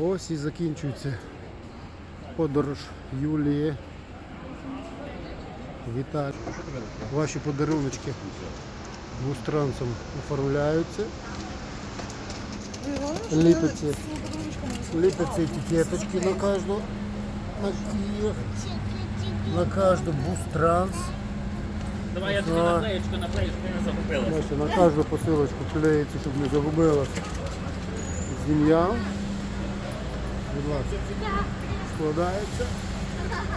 Ось і закінчується подорож Юлії. Вітаю. Ваші подаруночки густранцем оформляються. Ліпиться. Ліпиться етикеточки на кожну. На Київ. На кожну бустранс. Давай я тобі наклеєчку наклею, щоб не загубила. На кожну посилочку клеїться, щоб не загубилась сім'я. Будь ласка, складається.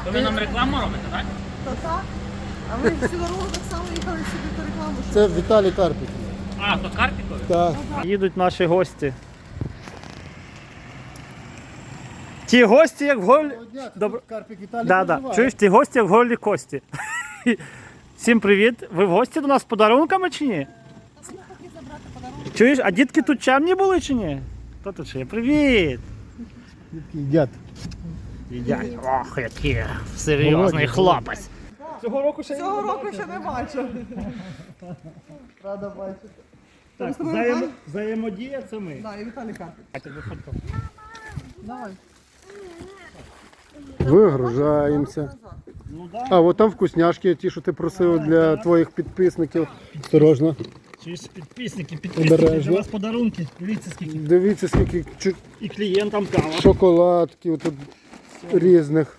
То ви нам рекламу робите, так? Та так. А ми всю дорогу так само їхали собі по рекламу, що Це Віталій Карпік. А, то Карпікові? Так. Їдуть наші гості. Ті гості, як в голі. Добро- Карпік Віталій Да, да. Чуєш, ті гості, як в голі кості. Всім привіт. Ви в гості до нас з подарунками чи ні? Чуєш, а дітки тут чемні були чи ні? Хто тут ще є? Привіт! Їдять. Їдять. Ох, який серйозний хлопець. Цього року ще цього року ще не бачив. Рада бачити. так, взаємо- Валь? взаємодія це ми. Да, і Віталій. Давай. Вигружаємося. Ну да. А, от там вкусняшки, ті, що ти просив для твоїх підписників. Осторожно. Чуєш, підписники, підписники, Обережно. для вас подарунки. Дивіться, скільки. Дивіться, скільки чу- І клієнтам кава. шоколадків тут різних.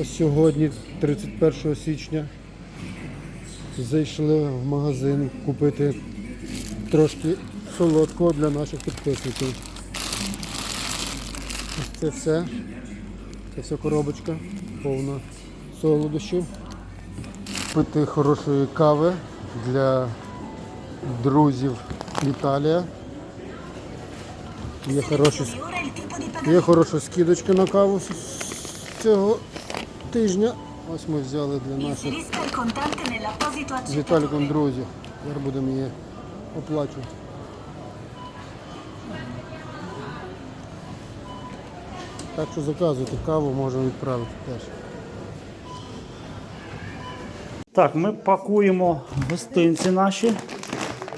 Ось сьогодні, 31 січня, зайшли в магазин купити трошки солодкого для наших підписників. Ось Це все. Це все коробочка повна солодощів. Пити хорошої кави для друзів Віталія. Є хороші Є хороша скидочка на каву з цього тижня. Ось ми взяли для наших з Віталіком друзів. Зараз будемо її оплачувати. Так що заказуйте каву, можемо відправити теж. Так, ми пакуємо гостинці наші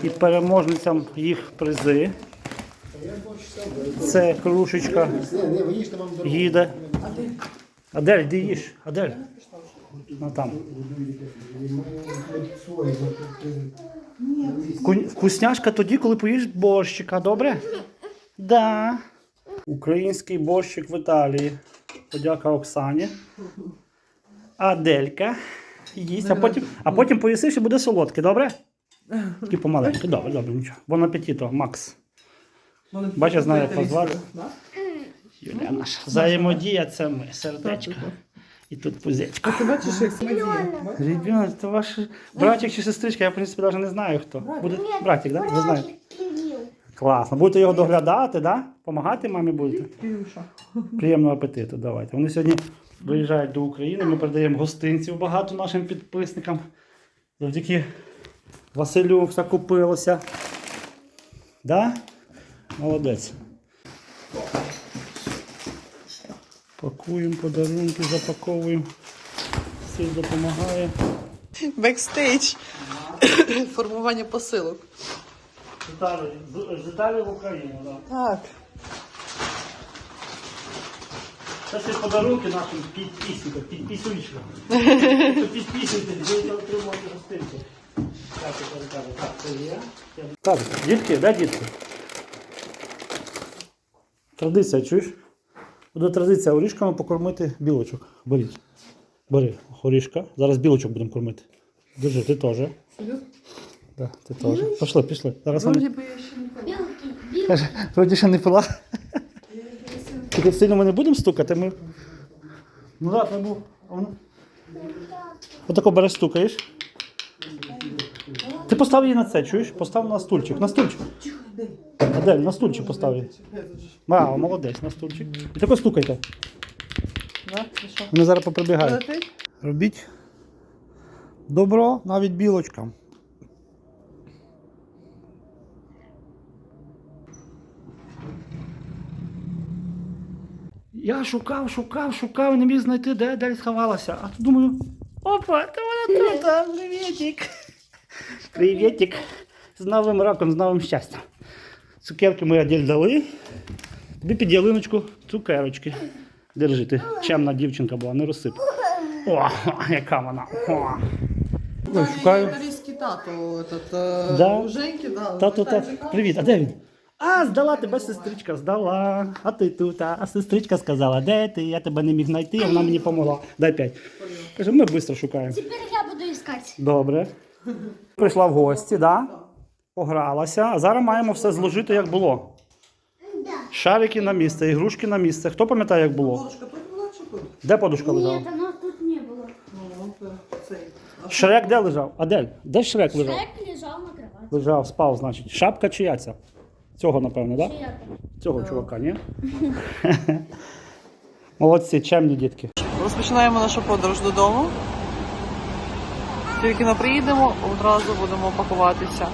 і переможницям їх призи. Це кружечка їде. Адель, йди їж? Адель. Ну там. Вкусняшка тоді, коли поїш борщика, добре? Да. Український борщик в Італії. Подяка Оксані. Аделька. Їсть, а потім, а потім поїсиш і буде солодке, добре? Тільки помаленьку. Добре, добре, нічого. Бон апетито, Макс. Бачиш, знаю, як вас звати. Юлія наша. Взаємодія це ми, сердечко. І тут пузечко. Ти бачиш, як сміє? Ребята, це ваш братик чи сестричка, я в принципі навіть не знаю хто. Буде братик, так? Да? Ви знаєте? Класно. Будете його доглядати, да? Помагати мамі будете? Приємного апетиту, давайте. Вони сьогодні виїжджають до України. Ми передаємо гостинців багато нашим підписникам. Завдяки Василю все купилося. Да? Молодець. Пакуємо подарунки, запаковуємо. Всі допомагає. Бекстейдж. Формування посилок. З Італії, в Україну, так. Так. Це всі подарунки нашим підписникам, підписуючкам. Хто підписуєте, будете отримувати гостинці. Так, дітки, де дітки? Традиція, чуєш? Буде традиція орішками покормити білочок. Беріть. Бери орішка. Зараз білочок будемо кормити. Держи, ти теж. Так, ти теж. Пішли, пішли. Зараз вони... Вроді би я ще не Каже, вроді ще не пила. Тільки сильно ми не будемо стукати, ми. Ну так, не був. Отако береш, стукаєш. Ти постав її на це, чуєш? Постав на стульчик. На стульчик. Адель, на стульчик постав її. Браво, молодець, на стульчик. І тако стукайте. Да? І що? Вони зараз поприбігають. Летить? Робіть добро навіть білочкам. Я шукав, шукав, шукав, не міг знайти, де далі сховалася. А тут думаю, опа, то вона тут, а, привітик. Привітик. З Новим роком, з новим щастям. Цукерки ми оділь дали. Тобі під ялиночку цукерочки. Держи, ти чемна дівчинка була, не розсип. О, яка вона. О. Ой, шукаю. Тато, этот, е, Да. у Женьки, да. Тато, питає, тато, привіт, а де він? А, здала тебе сестричка, здала. А ти тут, а, а сестричка сказала, де ти? Я тебе не міг знайти, а вона мені допомогла. Дай п'ять. Каже, ми швидко шукаємо. Теперь я буду искать. Добре. Прийшла в гості, да? Погралася, а зараз маємо все зложити, як було. Шарики на місце, ігрушки на місце. Хто пам'ятає, як було? Подушка тут була чи тут? Де подушка лежала? Нет, оно тут не было. Ну. А Шрек де лежав? Адель, де Шрек лежав? Шрек лежал на кровати. Лежав, спав, значить. Шапка чия ця? Цього, напевно, так? Да? Цього чувака, ні? Молодці, чемні дітки. Розпочинаємо нашу подорож додому. Тільки не приїдемо, одразу будемо пакуватися,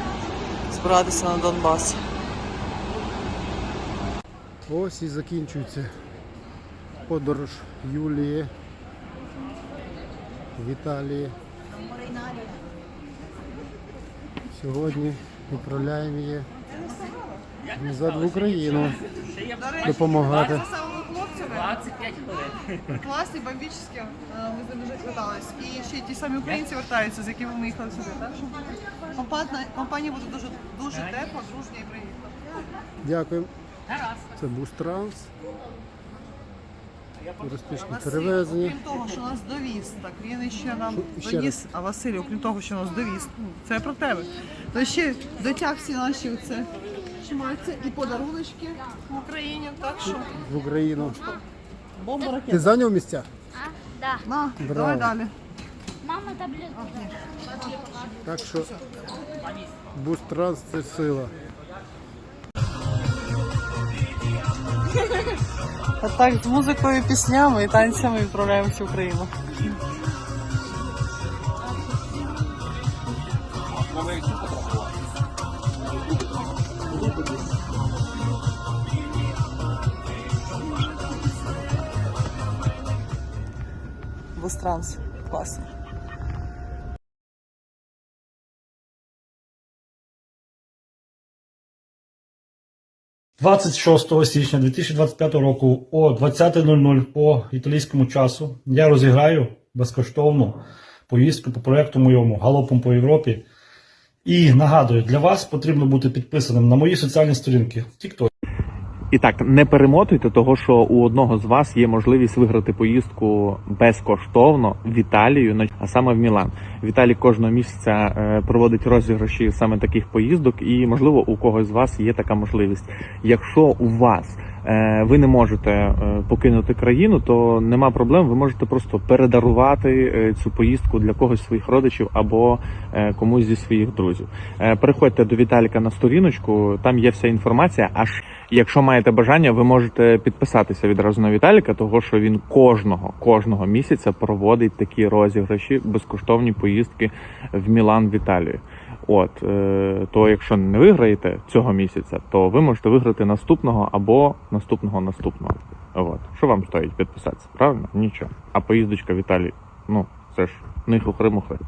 збиратися на Донбас. Ось і закінчується подорож Юлії в Італії. Сьогодні відправляємо її назад в Україну допомагати. самими хлопцями 25 хвилин. класні, бомбічні. Ми з ними вже катались. І ще й ті самі українці вертаються, з якими ми їхали сюди. Так компанія, компанія буде дуже дуже тепла, дружня і приємна. Тарас. Це Бустранс. Туристичні перевезення. окрім того, що нас довіз, так він ще нам ще доніс. А Василь, окрім того, що нас довіз, ну, це про тебе. То ще дотяг всі наші оце шматці і подаруночки в Україні. Так що В Україну. бомба Ти ракета. зайняв місця? Да. На, Браво. давай далі. Мама таблетку. Так що Бустранс це сила. А так, з музикою, піснями і танцями відправляємося в Україну. Бустранс. Класно. – 26 січня 2025 року о 20.00 по італійському часу я розіграю безкоштовну поїздку по проєкту моєму Галопом по Європі. І нагадую, для вас потрібно бути підписаним на мої соціальні сторінки в TikTok, І так, не перемотуйте того, що у одного з вас є можливість виграти поїздку безкоштовно в Італію, а саме в Мілан. Віталій кожного місяця е, проводить розіграші саме таких поїздок, і можливо у когось з вас є така можливість. Якщо у вас ви не можете е, покинути країну, то нема проблем. Ви можете просто передарувати е, цю поїздку для когось своїх родичів або е, комусь зі своїх друзів. Е, Переходьте до Віталіка на сторіночку, там є вся інформація. Аж якщо маєте бажання, ви можете підписатися відразу на Віталіка, того що він кожного кожного місяця проводить такі розіграші, безкоштовні поїздки в Мілан в Італію. От е, то, якщо не виграєте цього місяця, то ви можете виграти наступного або наступного наступного. От що вам стоїть підписатися? Правильно? Нічого. А поїздочка в Італії, ну це ж ниху хухри-мухри.